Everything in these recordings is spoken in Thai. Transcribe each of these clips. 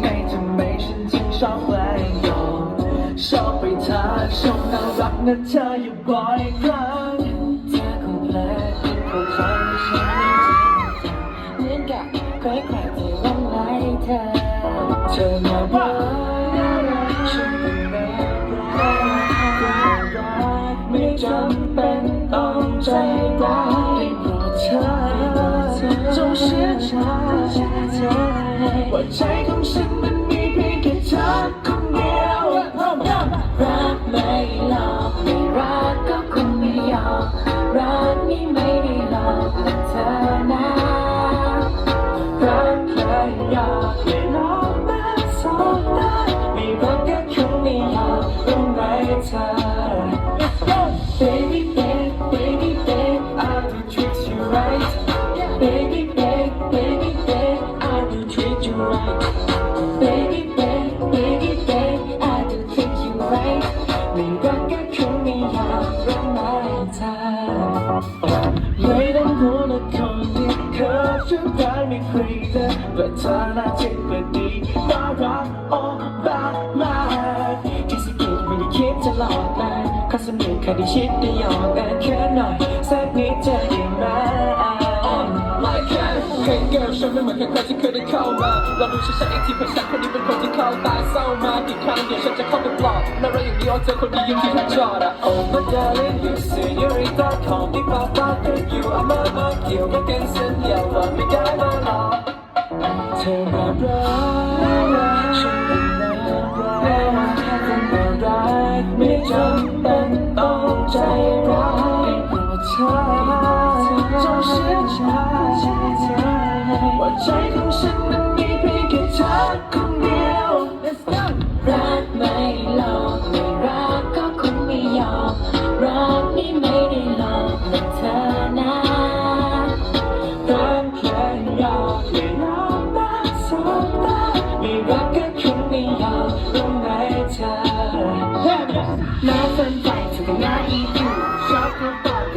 ไม่ทำไมฉันถึงชอบแกล้งโดนชอบไปท้าชมน่ารักนะเธออยู่บ่อยครั้งเธอคงแปลกเข้าใฉันไม่จริงจังเหมือนกับใคอยครจะร้องไห้เธอเธอมาว่าฉันเป็นแม่รักไม่จำเป็นต้องใจร้ายได้โปรเธอจงเชื่อใจ ว่าใจของฉันมันมีเพียงแค่เธอคนเดียวรักไม่หลอกไม่รักก็คงไม่ยอมรักนี่ไม่ได้หลอกเธอนะรักใครอยากให้น้อมาสองตาไม่รักก็คงไม่ยากรู้ไหมเธอ baby, ไม่รักก็คงไม่อยากรู้ไหมเธอไม่ต้องรู้ละคนที่เคยช่วยได้ไม่เคยเจอแต่เธอน่าจิตไม่ดีน่ารักโอ้บ้ามาที่สกิดไม่ได้คิดจะหลอกกันข้าสนุกแค่ได้ชิดได้หยอกกันแค่หน่อยสักนิดจะได้ไหม that Hey girl ฉันไม่เหมือนใครที่เคยได้เข้ามาลองดูฉันๆอีกทีเพราะฉันคนนี้เป็นคนที่เข้าตาเศร้ามากี่ครั้งเดี๋ยวฉันจะเข้าไปปลอบน่ารักอย่างนี้เอาเจอคนดียังที่ทุกจอดอะ Oh my darling you señorita call me papa girl you are my mom เกี่ยวกับกันสัญญาว่าไม่ได้มาหลอกเธอมารักฉันเป็นน่ารักแค่คนน่ารักไม่จำ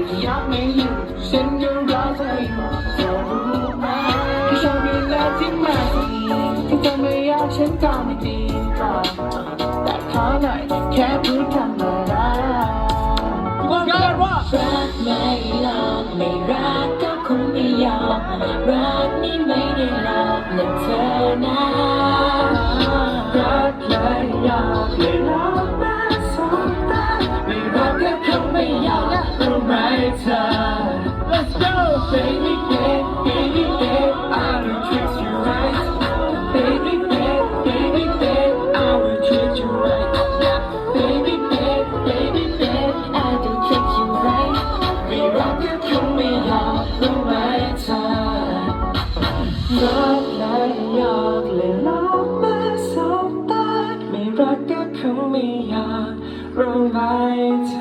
อตอบแต่อยากไม่อยู่ฉันยังรอเธออยู่เธอรู้ไหมที่ชอบเวลาที่มาดีที่เธอไม่อยากฉันก็ไม่ดีก่อนแต่ขอหน่อยแค่พูดคำว่ารักว่ากันว่ารักไม่หลอกไม่รักก็คงไม่ยอมรักนี่ไม่ได้หลอกแต่เธอนะรักใครอยากให้เรา ไม่รักก็คงไม่อยากรู้ไหมเธ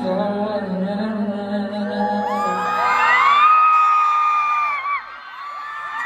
อ